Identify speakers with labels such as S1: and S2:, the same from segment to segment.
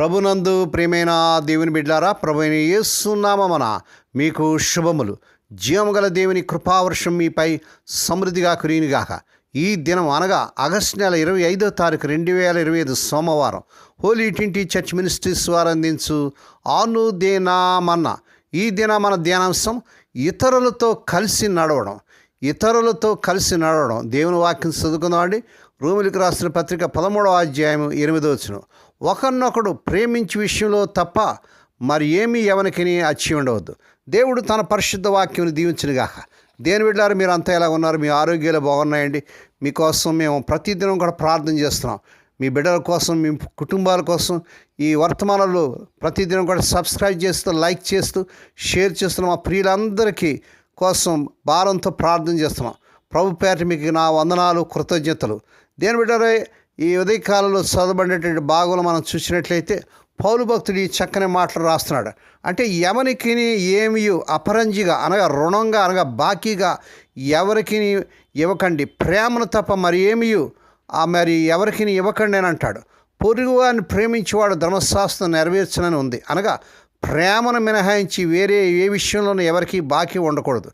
S1: ప్రభునందు ప్రియమైన దేవుని బిడ్డారా ప్రభు ఏసునామన మీకు శుభములు. జీవముగల దేవుని కృపావర్షం మీపై సమృద్ధిగా కురినిగాక ఈ దినం అనగా ఆగస్టు నెల ఇరవై ఐదో తారీఖు రెండు వేల ఇరవై ఐదు సోమవారం హోలీ ట్వంటీ చర్చ్ మినిస్ట్రీస్ వారు అందించు ఆనుదేనామన్న. ఈ దిన మన ధ్యానాంశం ఇతరులతో కలిసి నడవడం. ఇతరులతో కలిసి నడవడం. దేవుని వాక్యం చదువుకుందామండి. రూములకు రాసిన పత్రిక పదమూడవ అధ్యాయం ఎనిమిదో వచ్చిన ఒకరినొకడు ప్రేమించి విషయంలో తప్ప మరి ఏమీ ఎవరికి అచ్చి ఉండవద్దు. దేవుడు తన పరిశుద్ధ వాక్యం దీవించినగాక. దేని వెళ్ళారు మీరు అంతా ఎలా ఉన్నారు? మీ ఆరోగ్యాలు బాగున్నాయండి? మీకోసం మేము ప్రతిదినం కూడా ప్రార్థన చేస్తున్నాం. మీ బిడ్డల కోసం మీ కుటుంబాల కోసం ఈ వర్తమానాలు ప్రతిదినం కూడా సబ్స్క్రైబ్ చేస్తూ లైక్ చేస్తూ షేర్ చేస్తున్న మా ప్రియులందరికీ కోసం భారంతో ప్రార్థన చేస్తున్నాం. ప్రభు పేట మీకు నా వందనాలు కృతజ్ఞతలు. దేని బిడ్డరే ఈ ఉదయకాలంలో చదవబడినటువంటి భాగంలో మనం చూసినట్లయితే పౌలు భక్తుడు ఈ చక్కని మాటలు రాస్తున్నాడు. అంటే ఎవరికి ఏమియు అపరంజిగా అనగా రుణంగా అనగా బాకీగా ఎవరికి ఇవ్వకండి. ప్రేమను తప్ప మరి ఏమియు ఆ మరి ఎవరికి ఇవ్వకండి అని అంటాడు. పొరుగువారిని ప్రేమించేవాడు ధర్మశాస్త్రం నెరవేర్చనని ఉంది. అనగా ప్రేమను మినహాయించి వేరే ఏ విషయంలోనూ ఎవరికి బాకీ ఉండకూడదు.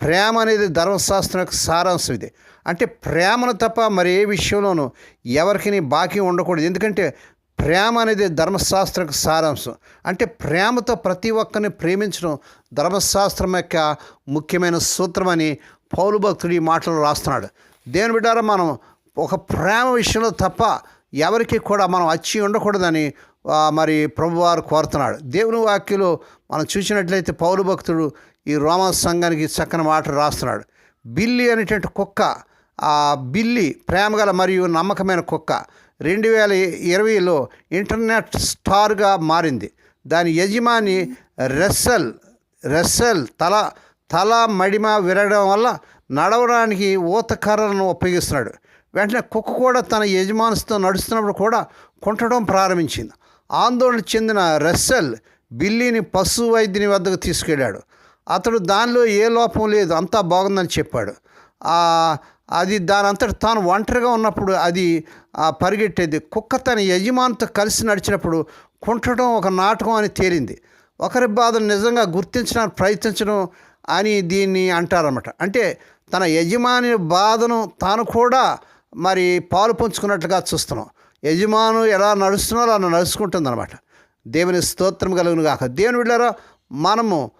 S1: ప్రేమ అనేది ధర్మశాస్త్రం యొక్క సారాంశం ఇది. అంటే ప్రేమను తప్ప మరి ఏ విషయంలోనూ ఎవరికి బాకీ ఉండకూడదు. ఎందుకంటే ప్రేమ అనేది ధర్మశాస్త్ర యొక్క సారాంశం. అంటే ప్రేమతో ప్రతి ఒక్కరిని ప్రేమించడం ధర్మశాస్త్రం యొక్క ముఖ్యమైన సూత్రమని పౌలు భక్తుడు ఈ మాటలు రాస్తున్నాడు. దేని బిడ్డారా మనం ఒక ప్రేమ విషయంలో తప్ప ఎవరికి కూడా మనం అచ్చి ఉండకూడదని మరి ప్రభువారు కోరుతున్నాడు. దేవుని వాక్యలో మనం చూసినట్లయితే పౌరు భక్తుడు ఈ రోమా సంఘానికి చక్కని మాట రాస్తున్నాడు. బిల్లి అనేటువంటి కుక్క ఆ బిల్లి ప్రేమగల మరియు నమ్మకమైన కుక్క రెండు వేల ఇరవైలో ఇంటర్నెట్ స్టార్గా మారింది. దాని యజమాని రెస్సెల్ రెస్సెల్ తల తల మడిమ విరగడం వల్ల నడవడానికి ఊతకర్రలను ఉపయోగిస్తున్నాడు. వెంటనే కుక్క కూడా తన యజమానితో నడుస్తున్నప్పుడు కూడా కుంటడం ప్రారంభించింది. ఆందోళన చెందిన రెస్సెల్ బిల్లీని పశు వైద్యుని వద్దకు తీసుకెళ్ళాడు. అతడు దానిలో ఏ లోపం లేదు అంతా బాగుందని చెప్పాడు. అది దాని అంతటి తాను ఒంటరిగా ఉన్నప్పుడు అది పరిగెట్టేది. కుక్క తన యజమానితో కలిసి నడిచినప్పుడు కుంటడం ఒక నాటకం అని తేలింది. ఒకరి బాధను నిజంగా గుర్తించడానికి ప్రయత్నించడం అని దీన్ని అంటారన్నమాట. అంటే తన యజమాని బాధను తాను కూడా మరి పాలు పంచుకున్నట్లుగా చూస్తున్నాం. యజమాను ఎలా నడుస్తున్నారో అలా నడుచుకుంటుందన్నమాట. దేవుని స్తోత్రం కలుగును కాక దేవుని వెళ్ళారా మనము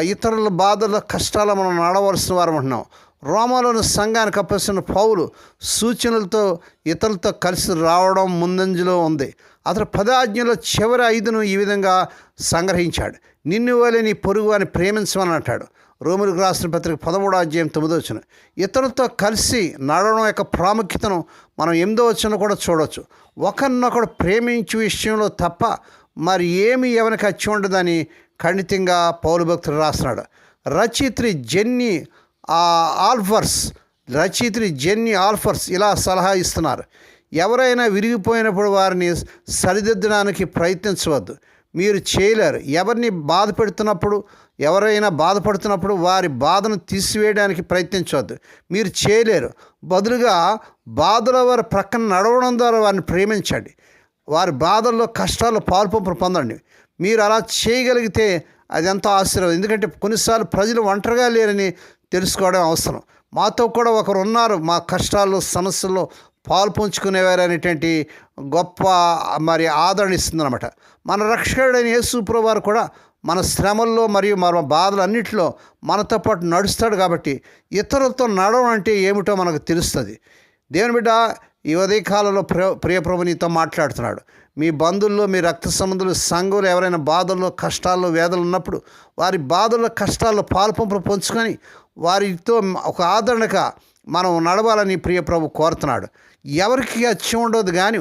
S1: ఇతరుల బాధల కష్టాలు మనం నడవలసిన వారు అంటున్నాం. రోమాలోని సంఘానికి అప్పసిన పౌలు సూచనలతో ఇతరులతో కలిసి రావడం ముందంజలో ఉంది. అతడు పదాజ్ఞలో చివరి ఐదును ఈ విధంగా సంగ్రహించాడు. నిన్ను వలె నీ పొరుగు అని ప్రేమించమని అంటాడు. రోమిలకు రాసిన పత్రిక పదమూడో అధ్యాయం తొమ్మిదో వచ్చిన ఇతరులతో కలిసి నడవడం యొక్క ప్రాముఖ్యతను మనం ఎనిమిదో వచ్చిన కూడా చూడవచ్చు ఒకరినొకడు ప్రేమించే విషయంలో తప్ప మరి ఏమి ఎవరికి వచ్చి ఉండదని ఖండితంగా పౌరు భక్తుడు రాస్తున్నాడు. రచయిత్రి జెన్నీ ఆల్ఫర్స్ రచయిత్రి జెన్నీ ఆల్ఫర్స్ ఇలా సలహా ఇస్తున్నారు. ఎవరైనా విరిగిపోయినప్పుడు వారిని సరిదిద్దడానికి ప్రయత్నించవద్దు. మీరు చేయలేరు. ఎవరిని బాధ పెడుతున్నప్పుడు ఎవరైనా బాధపడుతున్నప్పుడు వారి బాధను తీసివేయడానికి ప్రయత్నించవద్దు. మీరు చేయలేరు. బదులుగా బాధల వారి ప్రక్కన నడవడం ద్వారా వారిని ప్రేమించండి. వారి బాధల్లో కష్టాల్లో పాల్పంపులు పొందండి మీరు అలా చేయగలిగితే అది ఎంతో ఆశ్చర్యం ఎందుకంటే కొన్నిసార్లు ప్రజలు ఒంటరిగా లేరని తెలుసుకోవడం అవసరం. మాతో కూడా ఒకరు ఉన్నారు. మా కష్టాల్లో సమస్యల్లో పాలు పంచుకునేవారు అనేటువంటి గొప్ప మరి ఆదరణ ఇస్తుందన్నమాట. మన రక్షకుడైన యేసుప్రభు వారు కూడా మన శ్రమల్లో మరియు మన బాధలన్నింటిలో మనతో పాటు నడుస్తాడు కాబట్టి ఇతరులతో నడవడం అంటే ఏమిటో మనకు తెలుస్తుంది. దేవుని బిడ్డ ఈ ఉదయకాలంలో ప్రియ ప్రియప్రభు నీతో మాట్లాడుతున్నాడు. మీ బంధువుల్లో మీ రక్త సంబంధులు సంఘులు ఎవరైనా బాధల్లో కష్టాల్లో వేదలు ఉన్నప్పుడు వారి బాధల్లో కష్టాల్లో పాల్పంపులు పంచుకొని వారితో ఒక ఆదరణగా మనం నడవాలని ప్రియప్రభు కోరుతున్నాడు. ఎవరికి అచ్చి ఉండదు కానీ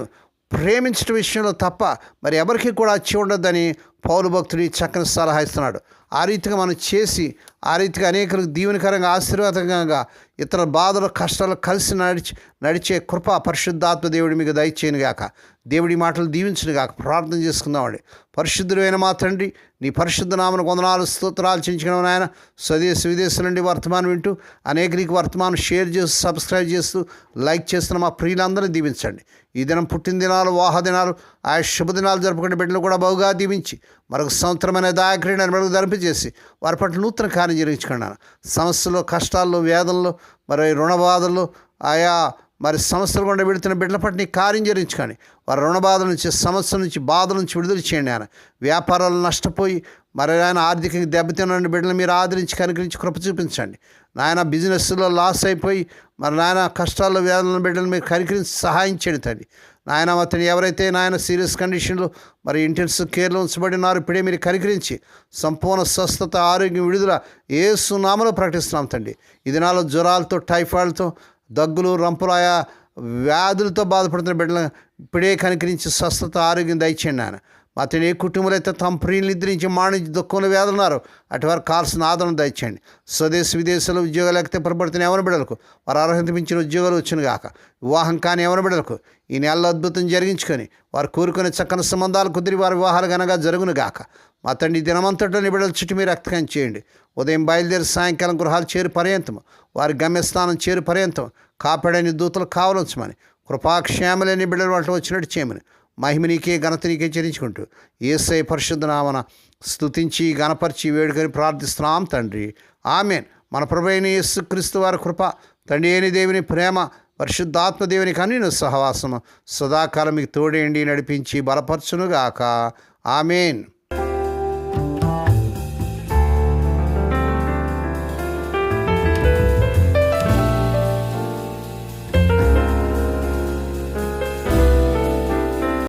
S1: ప్రేమించడం విషయంలో తప్ప మరి ఎవరికి కూడా అచ్చి ఉండొద్దని పౌరు భక్తుడు చక్కని సలహా ఇస్తున్నాడు. ఆ రీతిగా మనం చేసి ఆ రీతిగా అనేకులకు దీవెనకరంగా ఆశీర్వాదకంగా ఇతర బాధలు కష్టాలు కలిసి నడిచి నడిచే కృప పరిశుద్ధాత్మ దేవుడి మీకు దయచేయను గాక. దేవుడి మాటలు దీవించను గాక. ప్రార్థన చేసుకుందామండి పరిశుద్ధుడైన మా తండ్రి నీ పరిశుద్ధ నామను కొందనాలు స్తోత్రాలు చించుకున్న ఆయన స్వదేశ విదేశాల నుండి వర్తమానం వింటూ అనేకరికి వర్తమానం షేర్ చేస్తూ సబ్స్క్రైబ్ చేస్తూ లైక్ చేస్తున్న మా ప్రియులందరినీ దీవించండి. ఈ దినం పుట్టిన దినాలు వాహ దినాలు ఆ శుభదినాలు జరుపుకునే బిడ్డలు కూడా బహుగా దీవించి మరొక సంవత్సరమైన దాయక్రీడని మెరుగు ధరింపజేసి వారి పట్ల నూతన కార్యం జరిగించుకున్నాను సమస్యలు కష్టాల్లో వేదనలు మరి రుణ బాధలు ఆయా మరి సమస్యలు గుండా పెడుతున్న బిడ్డల పట్ల నీ కార్యం జరిగించుకోండి వారి రుణ బాధల నుంచి సమస్య నుంచి బాధ నుంచి విడుదల చేయండి ఆయన. వ్యాపారాలు నష్టపోయి మరి ఆయన ఆర్థికంగా దెబ్బతిన్న బిడ్డలు మీరు ఆదరించి కనుకరించి కృప చూపించండి. నాయన బిజినెస్లో లాస్ అయిపోయి మరి నాయన కష్టాల్లో వేదన బిడ్డలు మీరు కనికరించి సహాయం చేయండి తండ్రి. నాయన అతను ఎవరైతే నాయన సీరియస్ కండిషన్లో మరి ఇంటెన్సివ్ కేర్లో ఉంచబడినారు ఇప్పుడే మీరు కనికరించి సంపూర్ణ స్వస్థత ఆరోగ్యం విడుదల ఏ సునామలో ప్రకటిస్తున్నాం తండి ఈ దినాల్లో జ్వరాలతో టైఫాయిడ్తో దగ్గులు రంపులాయ వ్యాధులతో బాధపడుతున్న బిడ్డలను ఇప్పుడే కనికరించి స్వస్థత ఆరోగ్యం దయచేయండి నాన్న మా తండ్రి ఏ కుటుంబాలు అయితే తమ ప్రియులు నిద్రించి మాణించి దుఃఖంలో వ్యాధులు అటువారు కాల్సిన ఆదరణ దయచేయండి. స్వదేశ విదేశాల్లో ఉద్యోగాలు లేకపోతే పరపడుతున్న ఎవరి బిడ్డలకు వారు అర్హత మించిన ఉద్యోగాలు వచ్చిన గాక వివాహం కాని ఎవరి బిడ్డలకు ఈ నెలలో అద్భుతం జరిగించుకొని వారు కోరుకునే చక్కని సంబంధాలు కుదిరి వారి వివాహాలు ఘనంగా జరుగును గాక మా తండ్రి దినమంతటా నీ చుట్టూ మీరు రక్తకం చేయండి. ఉదయం బయలుదేరి సాయంకాలం గృహాలు చేరు పర్యంతం వారి గమ్యస్థానం చేరు పర్యంతం కాపాడని దూతలు కావలించమని. కృపాక్షేమలేని బిడ్డల వాటిలో వచ్చినట్టు చేయమని. మహిమ నీకే ఘనత నీకే చెల్లించుకుంటూ ఏసై పరిశుద్ధ నామన స్తుతించి గణపరిచి వేడుకొని ప్రార్థిస్తున్నాం తండ్రి. ఆమెన్. మన ప్రభైన యేసుక్రీస్తు వారి కృప తండ్రి అయిన దేవుని ప్రేమ పరిశుద్ధాత్మ దేవుని కన్నీను సహవాసము. సదాకాలం మీకు తోడేండి నడిపించి బలపరచునుగాక. ఆమెన్.